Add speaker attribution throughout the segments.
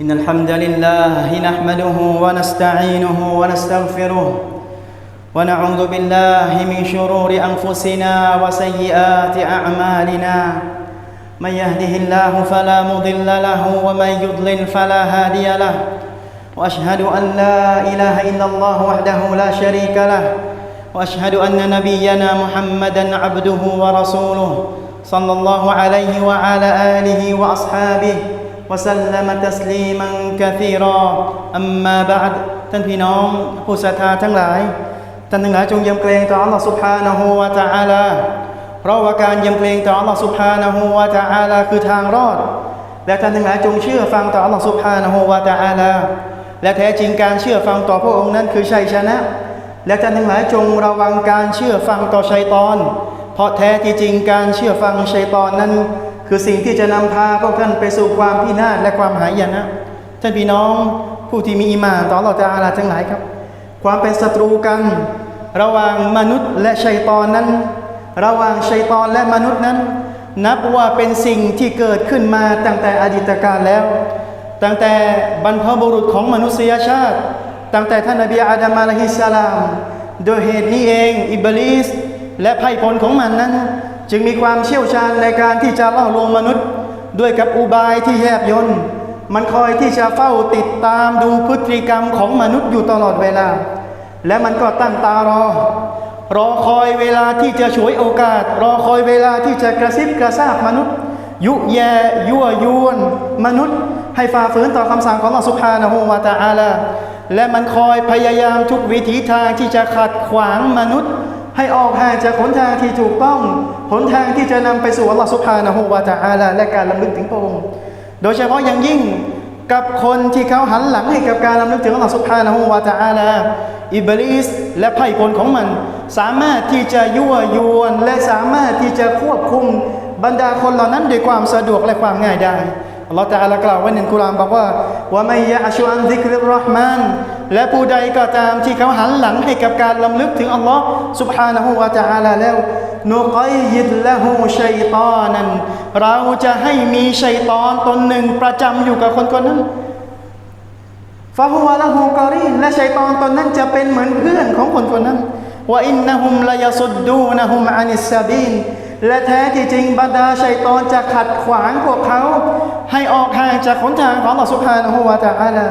Speaker 1: إن الحمد لله نحمده ونستعينه ونستغفره ونعوذ بالله من شرور أنفسنا وسيئات أعمالنا. من يهده الله فلا مضل له ومن يضلل فلا هادي له. وأشهد أن لا إله إلا الله وحده لا شريك له. وأشهد أن نبينا محمدا عبده ورسوله صلى الله عليه وعلى آله وأصحابه وسلم تسليما كثيرا أما بعد ท่านพี่น้องผู้ศรัทธาทั้งหลาย ท่านทั้งหลายจงยำเกรงต่อ Allah سبحانه และ تعالى เพราะว่าการยำเกรงต่อ Allah سبحانه และ تعالى คือทางรอด และท่านทั้งหลายจงเชื่อฟังต่อ Allah سبحانه และ تعالى และแท้จริงการเชื่อฟังต่อพระองค์นั้นคือชัยชนะ และท่านทั้งหลายจงระวังการเชื่อฟังต่อชัยตอน เพราะแท้ที่จริงการเชื่อฟังชัยตอนนั้น คือสิ่งที่จะนำพาพวกท่านไปสู่ความพินาศและความหายนะ ท่านพี่น้องผู้ที่มีอิมานต่อเราจะอาลาทั้งหลายครับ ความเป็นศัตรูกัน ระหว่างมนุษย์และชัยตอนนั้น ระหว่างชัยตอนและมนุษย์นั้น นับว่าเป็นสิ่งที่เกิดขึ้นมาตั้งแต่อดีตกาลแล้ว ตั้งแต่บรรพบุรุษของมนุษยชาติ ตั้งแต่ท่านนบีอาดัมอะลัยฮิสสลามโดยเหตุนี้เองอิบลิสและไพ่พลของมันนั้น จึงมีความเชี่ยวชาญในการที่จะล่อลวงมนุษย์ ด้วยกับอุบายที่แยบยนต์มันคอยที่จะเฝ้าติดตามดูพฤติกรรมของมนุษย์อยู่ตลอดเวลา และมันก็ตั้งตารอ รอคอยเวลาที่จะฉวยโอกาส รอคอยเวลาที่จะกระซิบกระซาบมนุษย์ ยุแยยั่วยวนมนุษย์ ให้ฝ่าฝืนต่อคำสั่งของอัลสุบฮานะฮูวาตาอาลาและมันคอยพยายามทุกวิถีทางที่จะขัดขวางมนุษย์ ให้ออกห่างจากหนทางที่ถูกต้องหนทางที่จะนำไปสู่อัลลอฮฺสุบฮานะฮูวาตาอาลาและการลำลึกถึงพระองค์โดยเฉพาะอย่างยิ่งกับคนที่เขาหันหลังให้กับการลำลึกถึงอัลลอฮฺสุบฮานะฮูวาตาอาลาอิบลิสและไพ่พลของมัน สามารถที่จะยั่วยวนและสามารถที่จะควบคุมบรรดาคนเหล่านั้นด้วยความสะดวกและความง่ายได้ อัลอฮฺจะอาลกล่าวไว้ในกุรานบอกว่าว่าไม่ยะชวนซิกริรอฮ์มานและผู้ใดก็ตามที่เขาหันหลังให้กับการลำลึกถึงอัลลอฮ์สุบฮานะฮูวาจาลาแล้วนุกอยยิดละหูชัยตอนนั้นเราจะให้มีชัยตอนตนหนึ่งประจำอยู่กับคนคนนั้นฟาหูวละหูกอรีและชัยตอนตนนั้นจะเป็นเหมือนเพื่อนของคนคนนั้นว่าอินนะฮุมลายสุดดูนะฮุมอานิสซาบีน และแท้ที่จริงบรรดาชัยตอนจะขัดขวางพวกเขา ให้ออกห่างจากขนทางของอัลสุภานะฮูวาตาอาลา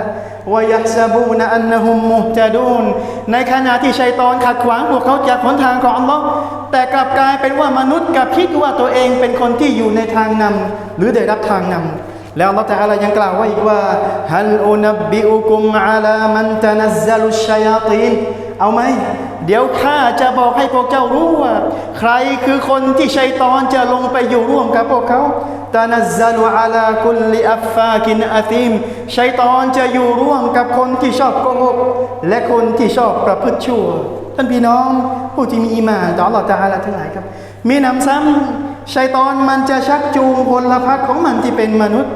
Speaker 1: วายักซาบูนอันหุมมุจดูนในขณะที่ชัยตอนขัดขวางพวกเขาจากขนทางของอัลลอฮ์แต่กลับกลายเป็นว่ามนุษย์กลับคิดว่าตัวเองเป็นคนที่อยู่ในทางนำ หรือได้รับทางนำ แล้วอัลลอฮ์ตะอาลายังกล่าวว่าอีกว่าฮัลอุนบบิอุกุมอาลามันตะนัซซัลุชชัยาตีน เอาไหม เดี๋ยวข้าจะบอกให้พวกเจ้ารู้ว่า ใครคือคนที่ชัยตอนจะลงไปอยู่ร่วมกับพวกเขาตานัซซัลุอาลาคุลลิอัฟฟากินอาซิมชัยตอนจะอยู่ร่วมกับคนที่ชอบโกหกและคนที่ชอบประพฤติชั่ว ท่านพี่น้องผู้ที่มีอีมานต่ออัลอฮฺตาลาทั้งหลายครับ มีนำซ้ำชัยตอนมันจะชักจูงพลพรรคของมันที่เป็นมนุษย์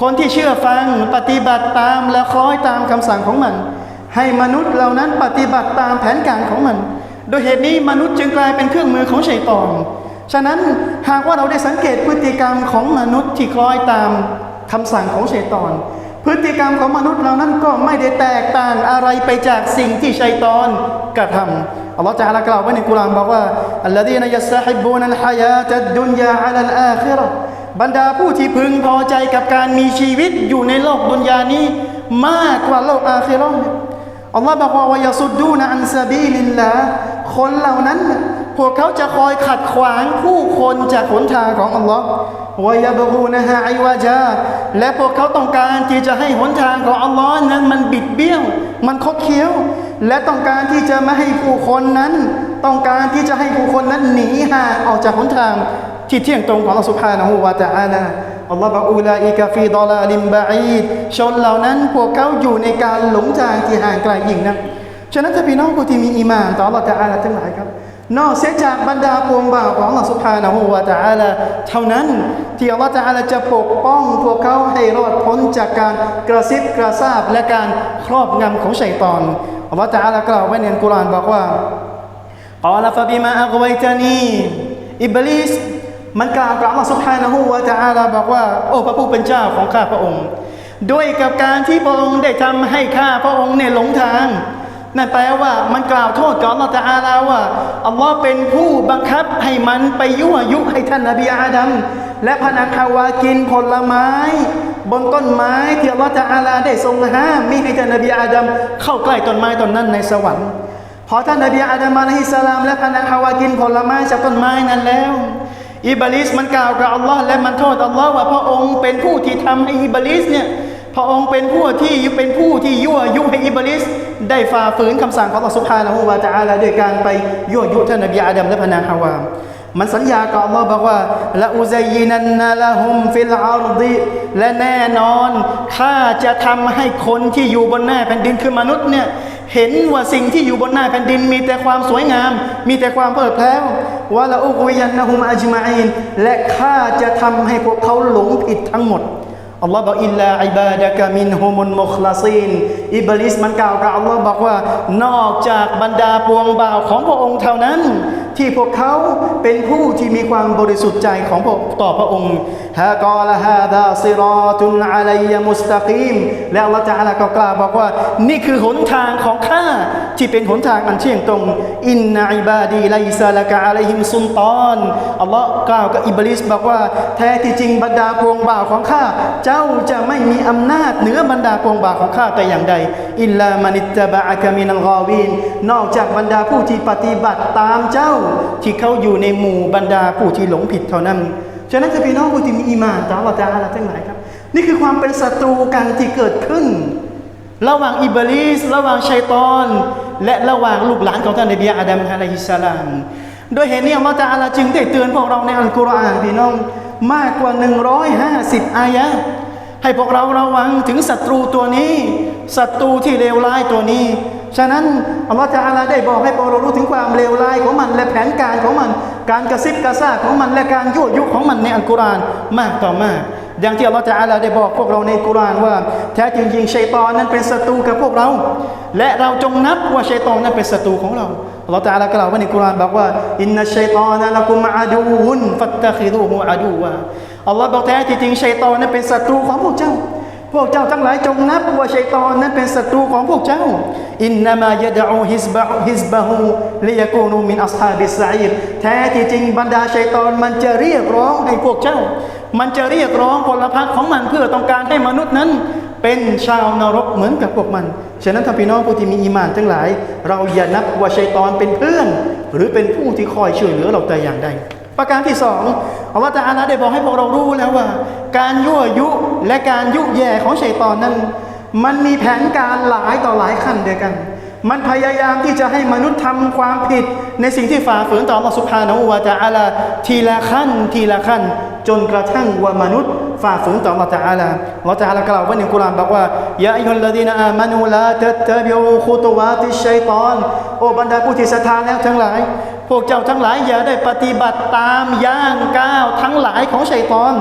Speaker 1: คนที่เชื่อฟังปฏิบัติตามและคล้อยตามคำสั่งของมัน ให้มนุษย์เหล่านั้นปฏิบัติตามแผนการของมัน โดยเหตุนี้มนุษย์จึงกลายเป็นเครื่องมือของชัยตอน ฉะนั้นหากว่าเราได้สังเกตพฤติกรรมของมนุษย์ที่คล้อยตามคำสั่งของชัยตอน พฤติกรรมของมนุษย์เหล่านั้นก็ไม่ได้แตกต่างอะไรไปจากสิ่งที่ชัยตอนกระทำอัลลอฮฺจะกล่าวไว้ในกุรานบอกว่าอัลลอฮีนยัสฮิบูนัลฮายาตัดดุนยาอัลลอาคิรบรรดาผู้ที่พึงพอใจกับการมีชีวิตอยู่ในโลกดุนยานี้ มากกว่าโลกอาคิราะ อัลลอฮ์บอกว่าวายสุดดูนะอันซาบีลินละคนเหล่านั้น พวกเขาจะคอยขัดขวางผู้คนจากหนทางของอัลลอฮ์วายบรูนะฮะไอวาจาและพวกเขาต้องการที่จะให้หนทางของอัลลอฮ์นั้นมันบิดเบี้ยว มันคดเคี้ยว และต้องการที่จะไม่ให้ผู้คนนั้น ต้องการที่จะให้ผู้คนนั้นหนีห่างออกจากหนทางที่เที่ยงตรงของอัลลอฮ์สุภานะฮูวาจาอานะ ลอฮ์บอกอูลาอิกะฟีดอลาลิมบะอีดชนเหล่านั้นพวกเขาอยู่ในการหลงทางที่ห่างไกลยิ่งนะฉะนั้นถ้าพี่น้องผู้ที่มีอีหมานต่ออัลลอฮ์ تعالى ทั้งหลายครับ นอกเสียจากบรรดาพวงบ่าวของอัลลอฮ์ سبحانه และ تعالى เท่านั้นที่อัลลอฮ์ تعالى จะปกป้องพวกเขาให้รอดพ้นจากการกระซิบกระซาบและการครอบงำของชัยตอนอัลลอฮ์ تعالى กล่าวไว้ในกุรอานบอกว่า قال فبما أغويتني อิบลิส มันกล่าวกับอัลลสุบานะฮูวาจะอาลาบอกว่า โอ้พระผู้เป็นเจ้าของข้าพระองค์ ด้วยกับการที่พระองค์ได้ทำให้ข้าพระองค์เนี่ยหลงทาง นั่นแปลว่ามันกล่าวโทษกับอัลลอฮ์ตะอาลาว่าอัลลอฮ์เป็นผู้บังคับให้มันไปยั่วยุให้ท่านนบีอาดัมและพนักฮาวากินผลไม้ บนต้นไม้ที่อัลลอฮ์ตะอาลาได้ทรงห้ามมิให้ท่านนบีอาดัมเข้าใกล้ต้นไม้ต้นนั้นในสวรรค์พอท่านนบีอาดัมมาในฮิสลาม และพนักคาวากินผลไม้จากต้นไม้นั้นแล้ว อิบลิสมันกล่าวกับอัลลอฮ์และมันโทษอัลลอฮ์ว่าพระองค์เป็นผู้ที่ทำให้อิบลิสเนี่ยพระองค์เป็นผู้ที่เป็นผู้ที่ยั่วยุให้อิบลิสได้ฝ่าฝืนคำสั่งของอัลลอฮ์สุบฮานะฮูวาตะอาลาด้วยการไปยั่วยุท่านนบีอาดัมและพนังฮาวาม มันสัญญากับอัลลอฮ์บอกว่าละอุซัยยินันนาละฮุมฟิลอาร์ดิและแน่นอนข้าจะทำให้คนที่อยู่บนหน้าแผ่นดินคือมนุษย์เนี่ยเห็นว่าสิ่งที่อยู่บนหน้าแผ่นดิน มีแต่ความสวยงาม มีแต่ความเพลิดเพลินวะละอุกวิยันนะฮุมอัจมาอินและข้าจะทำให้พวกเขาหลงผิดทั้งหมด อัลลอฮ์บอกอิลลาอิบาดะกามินฮุมุนมุคลาซีนอิบลิสมันกล่าวกับอัลลอฮ์บอกว่า นอกจากบรรดาปวงบ่าวของพระองค์เท่านั้น ที่พวกเขาเป็นผู้ที่มีความบริสุทธิ์ใจของพระต่อพระองค์ฮะกอลฮาดาซิรอตุนอะลัยมุสตะกีม และอัลลอฮ์จะอาลาก็กล่าวบอกว่า นี่คือหนทางของข้าที่เป็นหนทางอันเที่ยงตรงอินนาอิบาดีไลซาลกะอะลัยฮิมซุลตานอัลลอฮ์กล่าวกับอิบลิสบอกว่า แท้ที่จริงบรรดาปวงบ่าวของข้าเจ้าจะไม่มีอำนาจเหนือบรรดาปวงบ่าวของข้าแต่อย่างใดอิลลามานิตบะอะกะมินัลกอวีนนอกจากบรรดาผู้ที่ปฏิบัติตามเจ้า ที่เขาอยู่ในหมู่บรรดาผู้ที่หลงผิดเท่านั้นฉะนั้นจะพี่น้องผู้ที่มีอีมานต่ออัลลอฮฺตะอาลาทั้งหลายครับ นี่คือความเป็นศัตรูกันที่เกิดขึ้น ระหว่างอิบลิสระหว่างชัยตอน และระหว่างลูกหลานของท่านนบีอาดัมฮะลัยฮิสลามโดยเหตุนี้อัลลอฮฺตะอาลาจึงได้เตือนพวกเราในอัลกุรอานพี่น้องมากกว่า 150 อายะให้พวกเราระวังถึงศัตรูตัวนี้ศัตรูที่เลวร้ายตัวนี้ ฉะนั้นอัลลอฮฺตะอาลาได้บอกให้พวกเรารู้ถึงความเลวร้ายของมันและแผนการของมัน การกระซิบกระซาบของมันและการยั่วยุของมันในอัลกุรอานมากต่อมาก อย่างที่อัลลอฮฺตะอาลาได้บอกพวกเราในกุรอานว่า แท้จริงๆชัยตอนนั้นเป็นศัตรูกับพวกเรา และเราจงนับว่าชัยตอนนั้นเป็นศัตรูของเราอัลลอฮฺตะอาลากล่าวไว้ในกุรอานบอกว่าอินนัชัยตอนละกุมอาดูวุนฟัตตะคิดูฮูอาดูวะอัลลอฮ์บอกแท้จริงๆชัยตอนนั้นเป็นศัตรูของพวกเจ้า พวกเจ้าทั้งหลายจงนับว่าชัยตอนนั้นเป็นศัตรูของพวกเจ้า อินนามายะดะอูฮิสบะฮิสบะฮูลิยกูนูมินอัศฮาบิสซะอีรแท้ที่จริงบรรดาชัยตอนมันจะเรียกร้องให้พวกเจ้า มันจะเรียกร้องพลพรรคของมันเพื่อต้องการให้มนุษย์นั้น เป็นชาวนรกเหมือนกับพวกมัน ฉะนั้นท่านพี่น้องผู้ที่มีอีมานทั้งหลาย เราอย่านับว่าชัยตอนเป็นเพื่อน หรือเป็นผู้ที่คอยช่วยเหลือเราแต่อย่างใด ประการที่สองอัลลอฮฺตะอาลาได้บอกให้พวกเรารู้แล้วว่า การยั่วยุและการยุแย่ของชัยตอนนั้น มันมีแผนการหลายต่อหลายขั้นเดียวกัน มันพยายามที่จะให้มนุษย์ทำความผิด ในสิ่งที่ฝ่าฝืนต่ออัลลอฮฺสุบฮานะฮูวะตะอาลาทีละขั้น ทีละขั้น จนกระทั่งว่ามนุษย์ฝ่าฝืนต่อลลอฮฺตะอาลาอัลลอฮฺตะอาลากล่าวไว้ในกุรานบอกว่ายาอัยฮัลลดีนอามานูลาตัตตะบิอูคุตวาติชัยตอน โอ้บรรดาผู้ที่ศรัทธาแล้วทั้งหลาย พวกเจ้าทั้งหลายอย่าได้ปฏิบัติตามย่างก้าวทั้งหลายของชัยตอน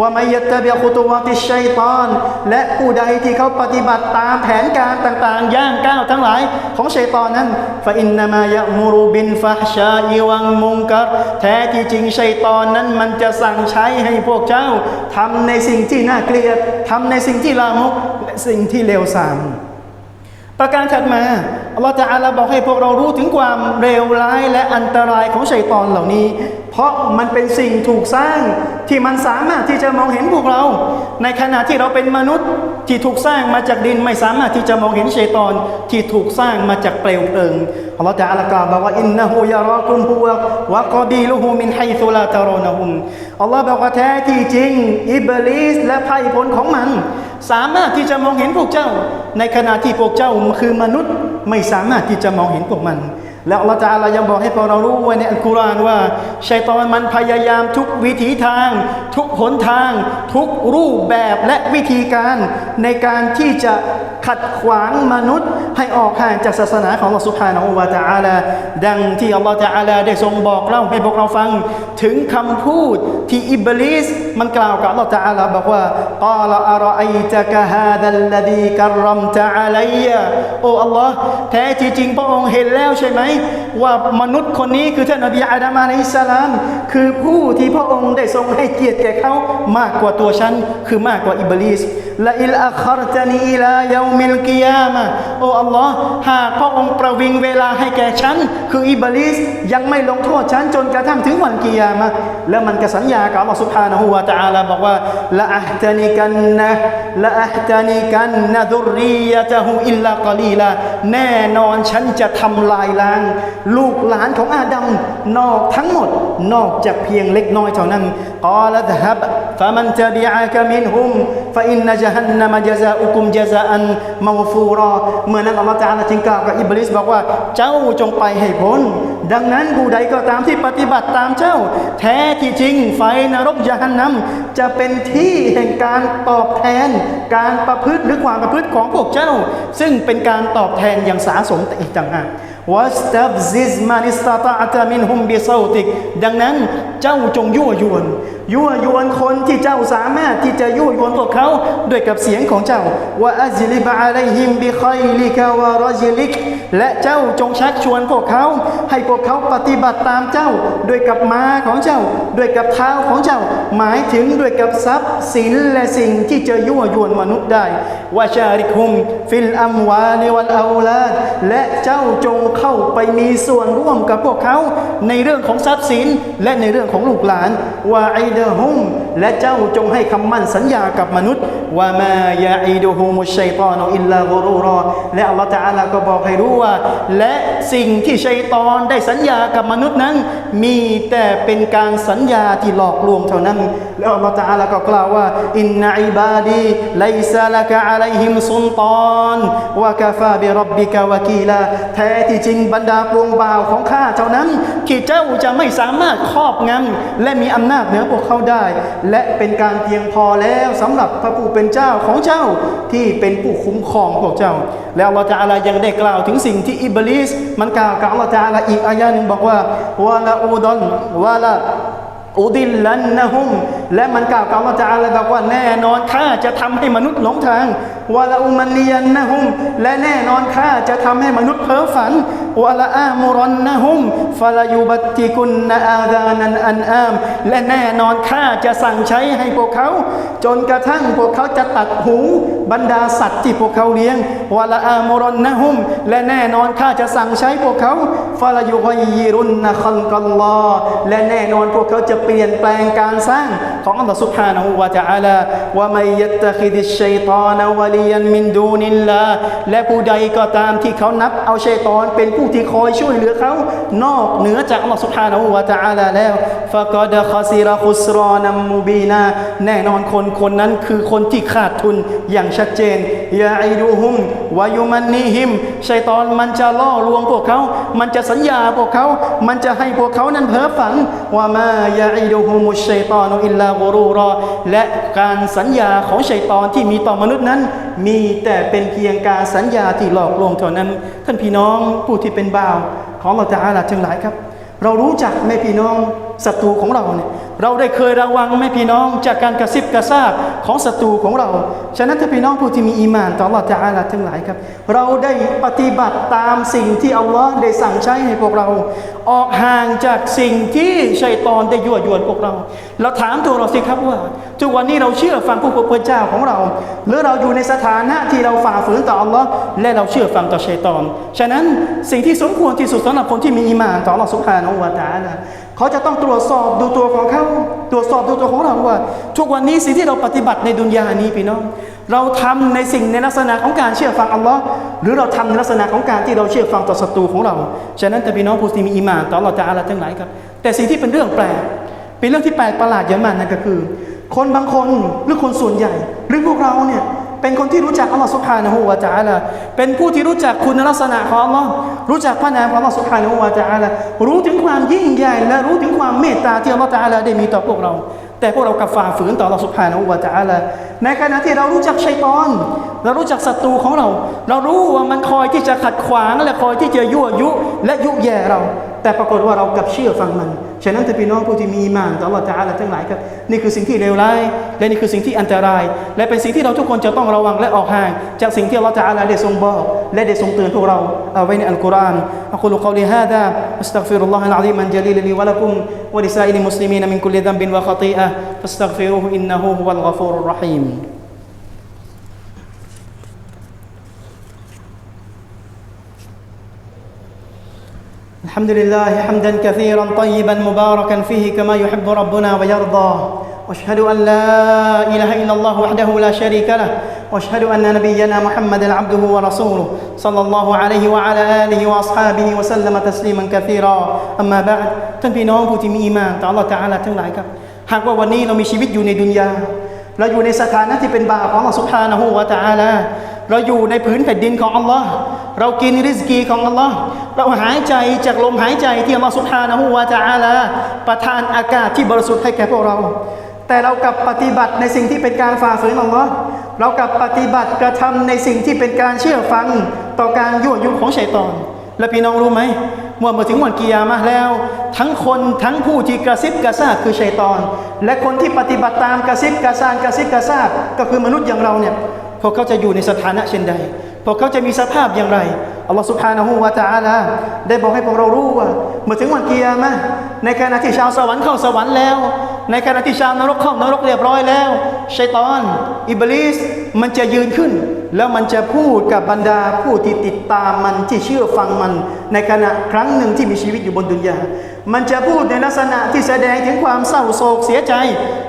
Speaker 1: ว่าไม่ยัตเบียคุตุวาติชัยตอน และผู้ใดที่เขาปฏิบัติตามแผนการต่างๆ ย่างก้าวทั้งหลายของชัยตอนนั้นฟาอินนามายะมูรุบินฟาชาอีวังมุงกัรแท้ที่จริงชัยตอนนั้นมันจะสั่งใช้ให้พวกเจ้าทำในสิ่งที่น่าเกลียดทำในสิ่งที่ลามกและสิ่งที่เลวทราม ประการถัดมาอัลลอฮฺจะอาลาบอกให้พวกเรารู้ถึงความเลวร้ายและอันตรายของชัยตอนเหล่านี้ เพราะมันเป็นสิ่งถูกสร้างที่มันสามารถที่จะมองเห็นพวกเรา ในขณะที่เราเป็นมนุษย์ที่ถูกสร้างมาจากดินไม่สามารถที่จะมองเห็นชัยตอนที่ถูกสร้างมาจากเปลวเพลิงอัลลอฮฺจะอาลากล่าวบอกว่าอินนะฮูยาราคุมฮูวะกอบีลุฮูมินไฮซุลาตารอนะฮุมอัลลอฮฺบอกว่าแท้ที่จริงอิบลิสและไพ่ผลของมัน สามารถที่จะมองเห็นพวกเจ้า ในขณะที่พวกเจ้าคือมนุษย์ไม่สามารถที่จะมองเห็นพวกมันแล้วอัลลอฮฺตะอาลายังบอกให้พวกเรารู้ไว้ในอัลกุรอานว่าชัยตอนมันพยายามทุกวิถีทาง ทุกหนทาง ทุกรูปแบบและวิธีการในการที่จะขัดขวางมนุษย์ ให้ออกห่างจากศาสนาของอัลลอฮฺสุบฮานะฮูวะตะอาลาดังที่อัลลอฮฺตะอาลาได้ทรงบอกเล่าให้พวกเราฟัง ถึงคำพูดที่อิบลิสมันกล่าวกับอัลลอฮฺตะอาลาบอกว่ากาลอารอไอตะกะฮาดัลลดีกัรรัมตะอาลัยยะโอ้อัลลอฮ์แท้ที่จริงพระองค์เห็นแล้วใช่ไหมว่ามนุษย์คนนี้คือท่านนบีอาดามานอิสลาม คือผู้ที่พระองค์ได้ทรงให้เกียรติแก่เขามากกว่าตัวฉัน คือมากกว่าอิบลิสละอิลอัครตานีอิลายามิลกิยามะโอ้อัลลอฮ์หากพระองค์ประวิงเวลาให้แก่ฉัน คืออิบลิสยังไม่ลงโทษฉันจนกระทั่งถึงวันกิยามะแล้วมันก็สัญญากับอัลลอฮ์สุภฮานะฮูวาตะอาลาบอกว่าละอัตานิกันนะละอัตานิกันนะดุรียะจะฮูอิลลากลีลาแน่นอนฉันจะทำลายล้างลูกหลานของอาดัมนอกทั้งหมด นอกจากเพียงเล็กน้อยเท่านั้นกาลดฮับฟะมันตะบิอะกะมินฮุมฟะอินนจฮันนมะจซาอุกุมจซาอันมักฟูรอเมื่อนั้นอัลลอฮฺตะอาลาจึงกล่าวกับอิบลิสบอกว่าเจ้าจงไปให้พ้น ดังนั้นผู้ใดก็ตามที่ปฏิบัติตามเจ้า แท้ที่จริงไฟนรกยะฮันนัมจะเป็นที่แห่งการตอบแทน การประพฤติหรือความประพฤติของพวกเจ้า ซึ่งเป็นการตอบแทนอย่างสาสมแต่อีกต่างหาก วัสตับซิสมานิสตาตาตามินฮุมบิซาติก ดังนั้นเจ้าจงยั่วยวน ยั่วยวนคนที่เจ้าสามารถที่จะยั่วยวนพวกเขาด้วยกับเสียงของเจ้าว่าอัจลิบะอะลัยฮิมบิคอยลิกะวะรจลิก และเจ้าจงชักชวนพวกเขา ให้พวกเขาปฏิบัติตามเจ้า ด้วยกับม้าของเจ้า ด้วยกับเท้าของเจ้า หมายถึงด้วยกับทรัพย์สินและสิ่งที่จะยั่วยวนมนุษย์ได้วาชาริคุม ฟิลอัมวาลิวัลอาลาดและเจ้าจงเข้าไปมีส่วนร่วมกับพวกเขา ในเรื่องของทรัพย์สิน และในเรื่องของลูกหลานวาไอเดฮุมและเจ้าจงให้คำมั่นสัญญากับมนุษย์ว่ามายาอิดูฮุมุชัยตอนอิลลากุรูรอและอัลลอฮฺตะอาลาก็บอกให้รู้ว่า และสิ่งที่ชัยตอนได้สัญญากับมนุษย์นั้น มีแต่เป็นการสัญญาที่หลอกลวงเท่านั้น แล้วอัลลอฮฺตะอาลาก็กล่าวว่าอินนาอิบาดีไลซาลกะอะลัยฮิมซุลตานวะกะฟาบิรับบิกะวะกีลาแท้ที่จริงบรรดาปวงบ่าวของข้าเท่านั้น ที่เจ้าจะไม่สามารถครอบงำและมีอำนาจเหนือพวกเขาได้ และเป็นการเพียงพอแล้วสำหรับพระผู้เป็นเจ้าของเจ้าที่เป็นผู้คุ้มครองพวกเจ้า แล้วอัลลอฮฺตะอาลายังได้กล่าวถึงสิ่งที่อิบลิสมันกล่าวกับอัลลอฮฺตะอาลาอีกอายะหนึ่งบอกว่าวะลาอูดอนวะลาอุดิลลันนะฮุม และมันกล่าวกับอัลลอฮฺตะอาลาบอกว่าแน่นอนข้าจะทำให้มนุษย์หลงทางวะลาอุมันเนียนนะฮุม และแน่นอนข้าจะทำให้มนุษย์เพ้อฝันวะลาอามุรันนะฮุมฟะลายุบัติกุนนะอาดานันอันอาม และแน่นอนข้าจะสั่งใช้ให้พวกเขา จนกระทั่งพวกเขาจะตัดหูบรรดาสัตว์ที่พวกเขาเลี้ยงวะลาอามุรันนะฮุม และแน่นอนข้าจะสั่งใช้พวกเขาฟะลายุกยิรุนนะคัลกัลลอและแน่นอนพวกเขาจะเปลี่ยนแปลงการสร้างของอัลลอฮฺ سبحانه และ تعالى ว่าไม่ยัตตะคิดิชชัยตานวะลียันมินดูนิลลาและผู้ใดก็ตามที่เขานับเอาชัยตอนเป็นผู้ที่คอยช่วยเหลือเขา นอกเหนือจากอัลลอฮฺ سبحانه และ تعالى แล้วฟะกอดะคาซิรคุสรอนัมมูบีนาแน่นอนคนคนนั้นคือคนที่ขาดทุนอย่างชัดเจน ยาอิดูฮุมวายุมันนีฮิมชัยตอนมันจะล่อลวงพวกเขา มันจะสัญญาพวกเขา มันจะให้พวกเขานั้นเพ้อฝันว่ามายาอิดูฮุมุชัยตอนอิลลากรูรอและการสัญญาของชัยตอนที่มีต่อมนุษย์นั้น มีแต่เป็นเพียงการสัญญาที่หลอกลวงเท่านั้น ท่านพี่น้องผู้ที่เป็นบ่าว ของเราจะอาลาทั้งหลายครับ เรารู้จักแม่พี่น้อง ศัตรูของเราเนี่ยเราได้เคยระวังแม่พี่น้องจากการกระซิบกระซาบของศัตรูของเรา ฉะนั้นถ้าพี่น้องผู้ที่มีอีมานต่ออัลลอฮฺจะอาลาทั้งหลายครับ เราได้ปฏิบัติตามสิ่งที่อัลลอฮ์ได้สั่งใช้ให้พวกเรา ออกห่างจากสิ่งที่ชัยตอนได้ยั่วยวนพวกเรา เราถามตัวเราสิครับว่าทุกวันนี้เราเชื่อฟังผู้เป็นเจ้าของเรา หรือเราอยู่ในสถานะที่เราฝ่าฝืนต่ออัลลอฮ์และเราเชื่อฟังต่อชัยตอน ฉะนั้นสิ่งที่สมควรที่สุดสำหรับคนที่มีอีมานต่ออัลลอฮ์สุบฮานะฮูวะตาลา เขาจะต้องตรวจสอบดูตัวของเขาตรวจสอบดูตัวของเราว่า ทุกวันนี้สิ่งที่เราปฏิบัติในดุนยานี้พี่น้อง เราทำในสิ่งในลักษณะของการเชื่อฟังอัลลอฮ์หรือเราทำในลักษณะของการที่เราเชื่อฟังต่อศัตรูของเรา ฉะนั้นแต่พี่น้องผู้ที่มีอีหมานต่อเราจะอาลาทั้งหลายครับ แต่สิ่งที่เป็นเรื่องแปลกเป็นเรื่องที่แปลกประหลาดอย่างมากนั่นก็คือ คนบางคนหรือคนส่วนใหญ่ หรือพวกเราเนี่ย เป็นคนที่รู้จักอัลลอฮ์สุบฮานะฮูวะตะอาลาเป็นผู้ที่รู้จักคุณลักษณะของอัลลอฮ์รู้จักพระนามของอัลลอฮ์สุบฮานะฮูวะตะอาลารู้ถึงความยิ่งใหญ่และรู้ถึงความเมตตาที่อัลลอฮ์ตะอาลาได้มีต่อพวกเรา แต่พวกเรากลับฝ่าฝืนต่ออัลลอฮ์สุบฮานะฮูวะตะอาลาในขณะที่เรารู้จักชัยตอน เรารู้จักศัตรูของเรา เรารู้ว่ามันคอยที่จะขัดขวางและคอยที่จะยั่วยุและยุแย่เรา แต่ปรากฏว่าเรากลับเชื่อฟังมัน ฉะนั้นถ้าพี่น้องผู้ที่มีมานต่ออัลลอฮฺตะอาลาทั้งหลายครับนี่คือสิ่งที่เลวร้ายและนี่คือสิ่งที่อันตราย และเป็นสิ่งที่เราทุกคนจะต้องระวังและออกห่าง จากสิ่งที่อัลลอฮฺตะอาลาได้ทรงบอกและได้ทรงเตือนพวกเราเอาไว้ในอัลกุรอานอักุลกอลิฮาดาอัสตัฆฟิรุลลอฮะอัลอะซีมันจลีลลีวะลักุมวะลิซาอิลิมุสลิมีนมินคุลิซัมบินวะขตีอะฟัสตัฆฟิรุฮุอินนะฮูฮุวัลกอฟูรุรราะฮีม الحمد لله حمدا كثيرا طيبا مباركا فيه كما يحب ربنا ويرضى واشهد ان لا اله الا الله وحده لا شريك له واشهد ان نبينا محمدا عبده ورسوله صلى الله عليه وعلى اله واصحابه وسلم تسليما كثيرا اما بعد ท่านพี่น้องผู้ที่มีอีหมานต่อ Allah Taala ทั้งหลายครับ หากว่าวันนี้เรามีชีวิตอยู่ในดุนยา เราอยู่ในสถานะที่เป็นบ่าวของ Allah Subhanahu wa Taala เราอยู่ในผืนแผ่นดินของ Allah เรากินริสกีของ Allah เราหายใจจากลมหายใจที่ Allah Subhanahu wa Taala ประทานอากาศที่บริสุทธิ์ให้แก่พวกเรา แต่เรากลับปฏิบัติในสิ่งที่เป็นการฝ่าฝืนอัลลอฮ์เรากลับปฏิบัติกระทำในสิ่งที่เป็นการเชื่อฟังต่อการยั่วยุของชัยตอน และพี่น้องรู้ไหมเมื่อมาถึงวันกิยามะแล้ว ทั้งคนทั้งผู้ที่กระซิบกระซาบคือชัยตอน และคนที่ปฏิบัติตามกระซิบกระซานกระซิบกระซาบก็คือมนุษย์อย่างเราเนี่ยพวกเขาจะอยู่ในสถานะเช่นใด พวกเขาจะมีสภาพอย่างไรอัลลอฮฺสุบฮานะฮูวาตาลาได้บอกให้พวกเรารู้ว่าเมื่อถึงวันกิยามะในขณะที่ชาวสวรรค์เข้าสวรรค์แล้ว ในขณะที่ชาวนรกเข้านรกเรียบร้อยแล้วชัยตอน อิบลิสมันจะยืนขึ้น แล้วมันจะพูดกับบรรดาผู้ที่ติดตามมันที่เชื่อฟังมัน ในขณะครั้งหนึ่งที่มีชีวิตอยู่บนดุนยา มันจะพูดในลักษณะที่แสดงถึงความเศร้าโศกเสียใจ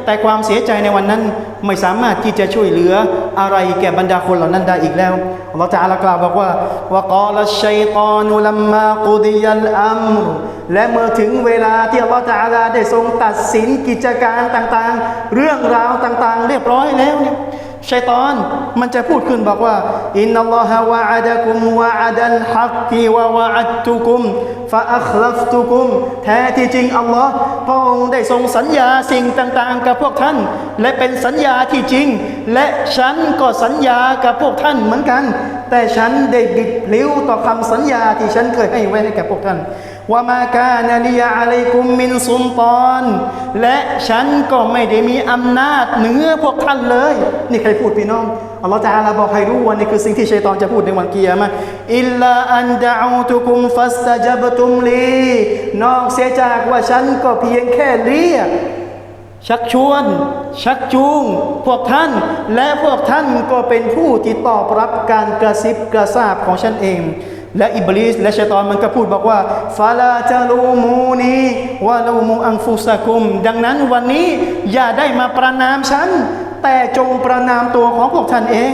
Speaker 1: แต่ความเสียใจในวันนั้นไม่สามารถที่จะช่วยเหลืออะไรแก่บรรดาคนเหล่านั้นได้อีกแล้วเราจะอาลกล่าวบอกว่าว่าอลอชัยตอนุลัมมากุดิยัลอัมรและเมื่อถึงเวลาที่อัลลอฮฺจะาลาได้ทรงตัดสินกิจการต่างๆ เรื่องราวต่างๆ เรียบร้อยแล้วเนี่ย ชัยตอนมันจะพูดขึ้นบอกว่าอินนัลลอฮะวะอะดะกุมวะอะดัลฮักกิวะวะอัตตุกุมฟะอัคลัฟตุกุม แท้ที่จริงอัลลอฮ์พระองค์ได้ทรงสัญญาสิ่งต่างๆ กับพวกท่าน และเป็นสัญญาที่จริง และฉันก็สัญญากับพวกท่านเหมือนกัน แต่ฉันได้บิดพลิ้วต่อคำสัญญาที่ฉันเคยให้ไว้ให้แก่พวกท่าน ว่ามากานาลียาอะลัยกุมมินซุลตานและฉันก็ไม่ได้มีอำนาจเหนือพวกท่านเลย นี่ใครพูดพี่น้องอัลลอฮฺจะอาลาบอกให้รู้ว่านี่คือสิ่งที่ชัยตอนจะพูดในวันกิยามะห์อิลลาอันดะอูตุกุมฟัสตะจับตุมลีนอกเสียจากว่าฉันก็เพียงแค่เรียกชักชวน ชักจูง พวกท่าน และพวกท่านก็เป็นผู้ที่ตอบรับการกระซิบกระซาบของฉันเอง และอิบลิสและชัยตอนมันก็พูดบอกว่าฟาลาจาลูมูนีวาลูมูอังฟุสะกุม ดังนั้นวันนี้อย่าได้มาประนามฉัน แต่จงประนามตัวของพวกท่านเอง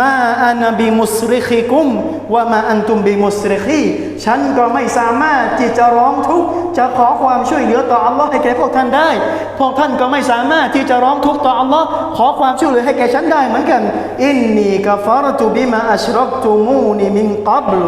Speaker 1: มาอานาบิมุสริคิกุมว่ามาอันตุมบิมุสริคีฉันก็ไม่สามารถที่จะร้องทุกข์จะขอความช่วยเหลือต่ออัลลอฮ์ให้แก่พวกท่านได้ พวกท่านก็ไม่สามารถที่จะร้องทุกข์ต่ออัลลอฮ์ขอความช่วยเหลือให้แก่ฉันได้เหมือนกัน อินนีกฟารตุบิมาอัชรบตุมูนีมินกับล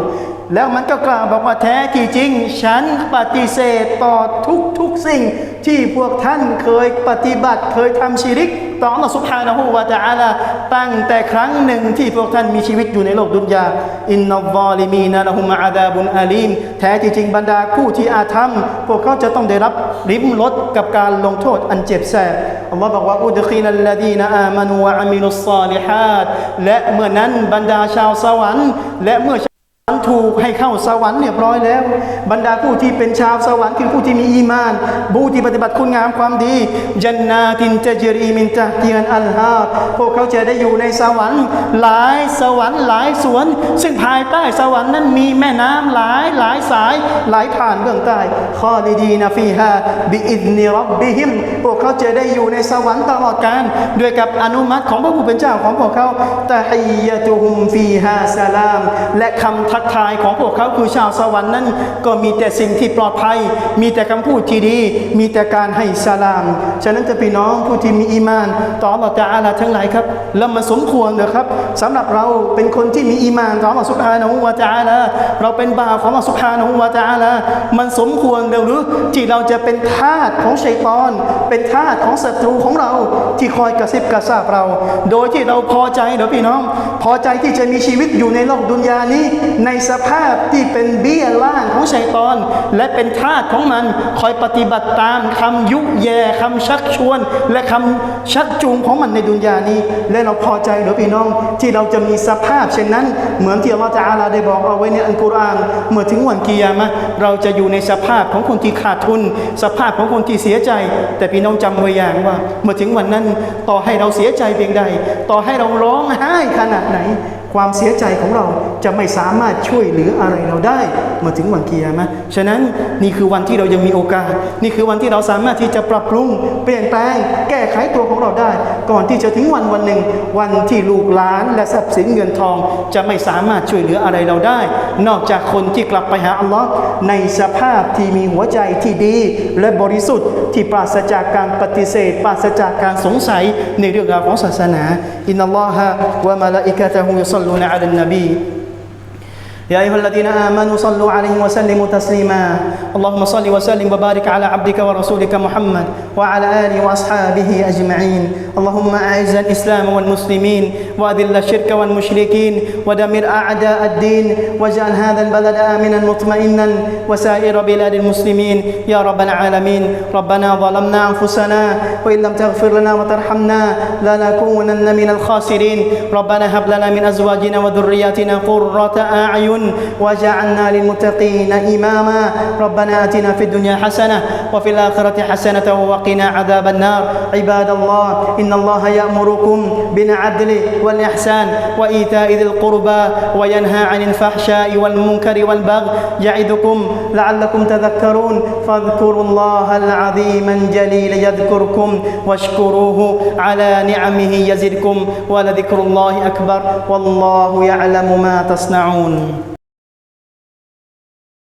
Speaker 1: แล้วมันก็กล่าวบอกว่าแท้ที่จริง ฉันปฏิเสธต่อทุกทุกๆสิ่ง ที่พวกท่านเคยปฏิบัติเคยทำชีริกต่อ Allah Subhanahu wa Taala ตั้งแต่ครั้งหนึ่งที่พวกท่านมีชีวิตอยู่ในโลกดุนยาอินนัลลอลิมีนะละฮุมอาดาบุนอาลีมแท้จริงบรรดาผู้ที่อาธรรม พวกเขาจะต้องได้รับริมรสกับการลงโทษอันเจ็บแสบอัลลอฮ์บอกว่าอุดคีนัลลดีนอามานูวะอามิลุสซาลิฮัดและเมื่อนั้นบรรดาชาวสวรรค์และเมื่อ ถูกให้เข้าสวรรค์เรียบร้อยแล้ว บรรดาผู้ที่เป็นชาวสวรรค์คือผู้ที่มีอีมานผู้ที่ปฏิบัติคุณงามความดีจันนาตินจะจรีมินตะเทียนอัลฮาพวกเขาจะได้อยู่ในสวรรค์ หลายสวรรค์หลายสวน ซึ่งภายใต้สวรรค์นั้นมีแม่น้ำหลายหลายสายหลายผ่านเบื้องใต้ข้อดีๆนะฟีฮาบิอิดนิรับบิฮิมพวกเขาจะได้อยู่ในสวรรค์ตลอดกาลด้วยกับอนุมัติของพระผู้เป็นเจ้าของพวกเขาตะฮียะตุฮุมฟีฮาสลาม และคำทักทายของพวกเขาคือชาวสวรรค์นั้น ก็มีแต่สิ่งที่ปลอดภัย มีแต่คำพูดที่ดี มีแต่การให้สลาม ฉะนั้นจะพี่น้องผู้ที่มีอีมาน ต่ออัลอฮฺตะอาลาทั้งหลายครับแล้วมันสมควรเหรอครับสำหรับเราเป็นคนที่มีอีมานต่ออัลลอสุบฮานะฮูวะตะอาลาเราเป็นบ่าวของอัลลอสุบฮานะฮูวะตะอาลามันสมควรหรือที่เราจะเป็นทาสของชัยตอน เป็นทาสของศัตรูของเราที่คอยกระซิบกระซาบเรา โดยที่เราพอใจเดี๋ยวพี่น้อง พอใจที่จะมีชีวิตอยู่ในโลกดุนยานี้ในสภาพที่เป็นเบี้ยล่างของชัยตอน และเป็นทาสของมันคอยปฏิบัติตามคำยุแย่คำชักชวน และคำชักจูงของมันในดุนยานี้ และเราพอใจหรือพี่น้อง ที่เราจะมีสภาพเช่นนั้น เหมือนที่อัลลอฮฺตะอาลาได้บอกเอาไว้ในอัลกุรอานเมื่อถึงวันกิยามะเราจะอยู่ในสภาพของคนที่ขาดทุน สภาพของคนที่เสียใจ แต่พี่น้องจำไว้อย่างว่า เมื่อถึงวันนั้นต่อให้เราเสียใจเพียงใด ต่อให้เราร้องไห้ขนาดไหน ความเสียใจของเรา จะไม่สามารถช่วยเหลืออะไรเราได้มื่อถึงวันเกียร์มะฉะนั้นนี่คือวันที่เรายังมีโอกาส นี่คือวันที่เราสามารถที่จะปรับปรุง เปลี่ยนแปลง แก้ไขตัวของเราได้ ก่อนที่จะถึงวันวันหนึ่ง วันที่ลูกหลาน และทรัพย์สินเงินทอง จะไม่สามารถช่วยเหลืออะไรเราได้ นอกจากคนที่กลับไปหาอัลลอฮ์ในสภาพที่มีหัวใจที่ดี และบริสุทธิ์ที่ปราศจากการปฏิเสธ ปราศจากการสงสัยในเรื่องราวของศาสนาอินนัลลอฮะวะมะลาอิกะตะฮุยุศ็อลลูนะอะลันนบี يا أيها الذين آمنوا صلوا عليه وسلموا تسليما. اللهم صل وسلم وبارك على عبدك ورسولك محمد وعلى آله وأصحابه أجمعين. اللهم أعز الإسلام والمسلمين وأذل الشرك والمشركين ودمر أعداء الدين واجعل هذا البلد آمنا مطمئنا وسائر بلاد المسلمين. يا رب العالمين ربنا ظلمنا أنفسنا وإن لم تغفر لنا وترحمنا لنكونن من الخاسرين. ربنا هب لنا من أزواجنا وذرياتنا قرة أعين وجعلنا للمتقين إماما. ربنا آتنا في الدنيا حسنة وفي الآخرة حسنة وقنا عذاب النار. عباد الله إن الله يأمركم بالعدل والإحسان وإيتاء ذي القربى وينهى عن الفحشاء والمنكر والبغي يعظكم لعلكم تذكرون. فاذكروا الله العظيم الجليل يذكركم واشكروه على نعمه يزدكم ولذكر الله أكبر. والله يعلم ما تصنعون.